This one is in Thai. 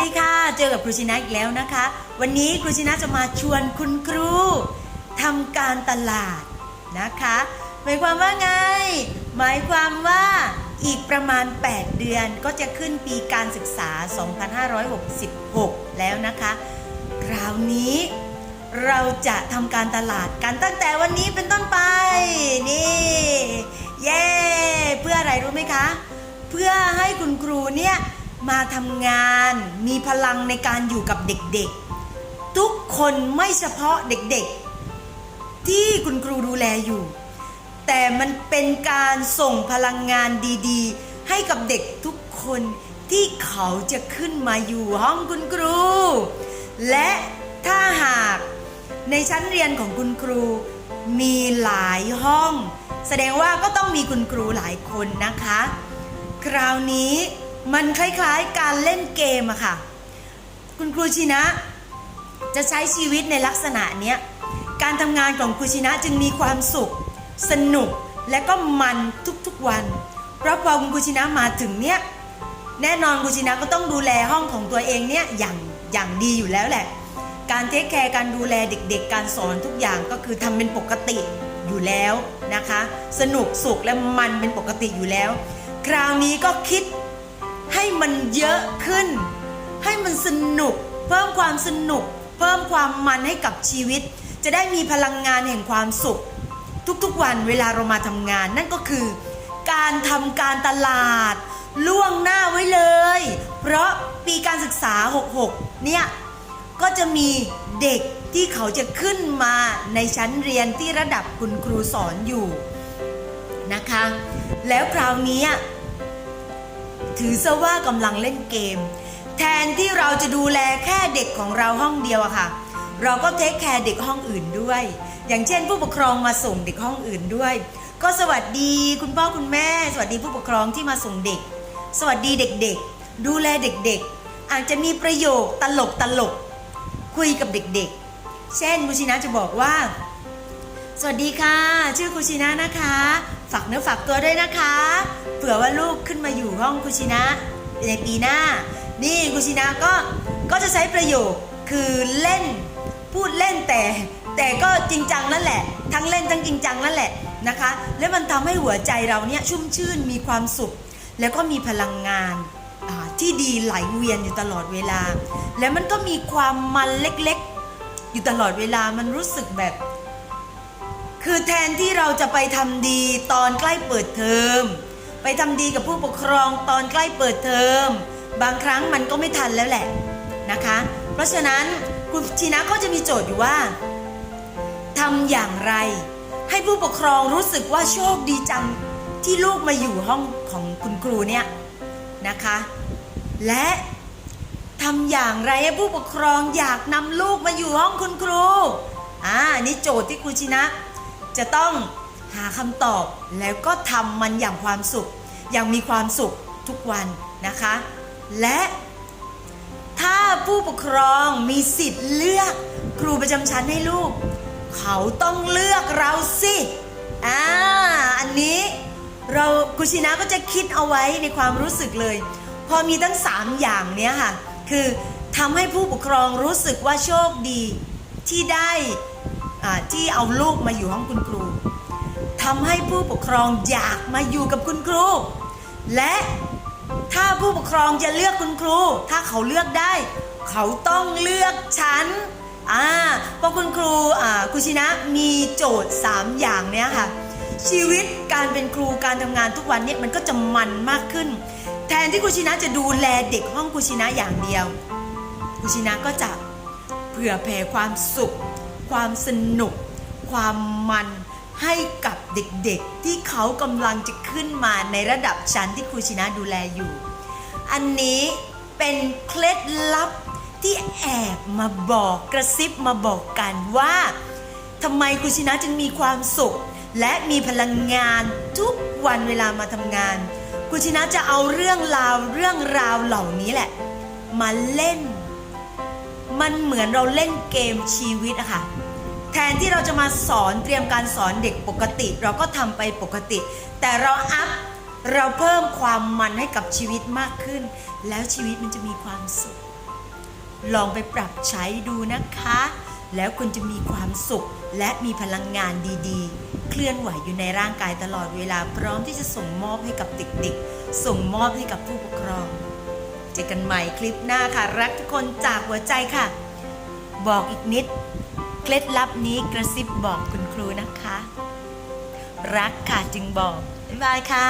ดีค่ะ เจอกับครูชินะอีกแล้วนะคะ วันนี้ครูชินะจะมาชวนคุณครูทำการตลาดนะคะ หมายความว่าไง หมายความว่าอีกประมาณ 8 เดือนก็จะขึ้นปีการศึกษา 2566 แล้วนะคะ คราวนี้เราจะทำการตลาดกันตั้งแต่วันนี้เป็นต้นไป นี่เย้เพื่ออะไรรู้ไหมคะ เพื่อให้คุณครูเนี่ย มาทำงานมีพลังในการอยู่กับเด็กๆ ทุกคนไม่เฉพาะเด็กๆ ที่คุณครูดูแลอยู่ แต่มันเป็นการส่งพลังงานดีๆ ให้กับเด็กทุกคนที่เขาจะขึ้นมาอยู่ห้องคุณครู และถ้าหากในชั้นเรียนของคุณครูมีหลายห้อง แสดงว่าก็ต้องมีคุณครูหลายคนนะคะ คราวนี้ มันคล้ายๆการเล่นเกมอะค่ะ คุณครูชินะ จะใช้ชีวิตในลักษณะเนี้ย การทำงานของครูชินะจึงมีความสุข สนุกและก็มันทุกๆวัน เพราะพอคุณครูชินะมาถึงเนี้ยแน่นอนครูชินะก็ต้องดูแลห้องของตัวเองเนี่ยอย่างอย่างดีอยู่แล้วแหละ การเทคแคร์การดูแลเด็กๆ การสอนทุกอย่างก็คือทำเป็นปกติอยู่แล้วนะคะ สนุกสุขและมันเป็นปกติอยู่แล้ว คราวนี้ก็คิด ให้มันเยอะขึ้น ให้มันสนุก เพิ่มความสนุก เพิ่มความมันให้กับชีวิต จะได้มีพลังงานแห่งความสุข ทุกๆวันเวลาเรามาทำงาน นั่นก็คือ การทำการตลาด ล่วงหน้าไว้เลย เพราะปีการศึกษา 66 เนี่ยก็จะมีเด็กที่เขาจะขึ้นมาในชั้นเรียนที่ระดับคุณครูสอนอยู่นะคะ แล้วคราวนี้ ถือซะว่ากำลังเล่นเกม แทนที่เราจะดูแลแค่เด็กของเราห้องเดียวอะค่ะ เราก็เทคแคร์เด็กห้องอื่นด้วย อย่างเช่น ผู้ปกครองมาส่งเด็กห้องอื่นด้วย ก็สวัสดีคุณพ่อคุณแม่ สวัสดีผู้ปกครองที่มาส่งเด็ก สวัสดีเด็กๆ ดูแลเด็กๆ อาจจะมีประโยคตลกตลกคุยกับเด็กๆ เช่นบุชินะจะบอกว่า สวัสดีค่ะ ชื่อคุชินะนะคะ ฝากเนื้อฝากตัวด้วยนะคะ เผื่อว่าลูกขึ้นมาอยู่ห้องคุชินะในปีหน้า นี่คุชินะก็ก็จะใช้ประโยคคือเล่น พูดเล่นแต่ แต่ก็จริงจังนั่นแหละ ทั้งเล่นทั้งจริงจังนั่นแหละนะคะ แล้วมันทำให้หัวใจเราเนี่ยชุ่มชื่นมีความสุข แล้วก็มีพลังงานที่ดีไหลเวียนอยู่ตลอดเวลา แล้วมันก็มีความมันเล็กๆ อยู่ตลอดเวลามันรู้สึกแบบ คือแทนที่เราจะไปทำดีตอนใกล้เปิดเทอม ไปทำดีกับผู้ปกครองตอนใกล้เปิดเทอม บางครั้งมันก็ไม่ทันแล้วแหละนะคะ เพราะฉะนั้นคุณชีนะก็จะมีโจทย์อยู่ว่าทำอย่างไร ให้ผู้ปกครองรู้สึกว่าโชคดีจังที่ลูกมาอยู่ห้องของคุณครูเนี่ยนะคะ และทำอย่างไรให้ผู้ปกครองอยากนำลูกมาอยู่ห้องคุณครูอ่านี่โจทย์ที่ครูชินะ จะต้องหาคำตอบแล้วก็ทำมันอย่างความสุข อย่างมีความสุขทุกวันนะคะ และถ้าผู้ปกครองมีสิทธิ์เลือกครูประจำชั้นให้ลูก เขาต้องเลือกเราสิอ่าอันนี้เรากุชินะก็จะคิดเอาไว้ในความรู้สึกเลย พอมีทั้ง 3 อย่างเนี้ยค่ะ คือทำให้ผู้ปกครองรู้สึกว่าโชคดีที่ได้ ที่เอาลูกมาอยู่ห้องคุณครูทำให้ผู้ปกครองอยากมาอยู่กับคุณครู และถ้าผู้ปกครองจะเลือกคุณครู ถ้าเขาเลือกได้ เขาต้องเลือกฉันอ่าเพราะคุณครูอ่าคุชินะมีโจทย์ 3 อย่างเนี้ยค่ะ ชีวิตการเป็นครูการทำงานทุกวันเนี่ยมันก็จะมันมากขึ้น แทนที่คุชินะจะดูแลเด็กห้องคุชินะอย่างเดียวคุชินะก็จะเผื่อแผ่ความสุข ความสนุก ความมันให้กับเด็กๆ ที่เขากำลังจะขึ้นมาในระดับชั้นที่ครูชินะดูแลอยู่ อันนี้เป็นเคล็ดลับที่แอบมาบอกกระซิบมาบอกกันว่าทำไมครูชินะจึงมีความสุข และมีพลังงานทุกวันเวลามาทำงานครูชินะจะเอาเรื่องราวเรื่องราวเหล่านี้แหละ มาเล่น มันเหมือนเราเล่นเกมชีวิตอะค่ะ ทนที่เราจะมาสอนเตรียมการสอนเด็กปกติ เราก็ทำไปปกติ แต่เราอัพเราเพิ่มความมันให้กับชีวิตมากขึ้น แล้วชีวิตมันจะมีความสุข ลองไปปรับใช้ดูนะคะ แล้วคุณจะมีความสุขและมีพลังงานดีๆ เคลื่อนไหวอยู่ในร่างกายตลอดเวลา พร้อมที่จะส่งมอบให้กับเด็กๆ ส่งมอบให้กับผู้ปกครอง เจอกันใหม่คลิปหน้าค่ะ รักทุกคนจากหัวใจค่ะ บอกอีกนิด เคล็ดลับนี้กระซิบบอกคุณครูนะคะ รักค่ะจึงบอก บ๊ายบายค่ะ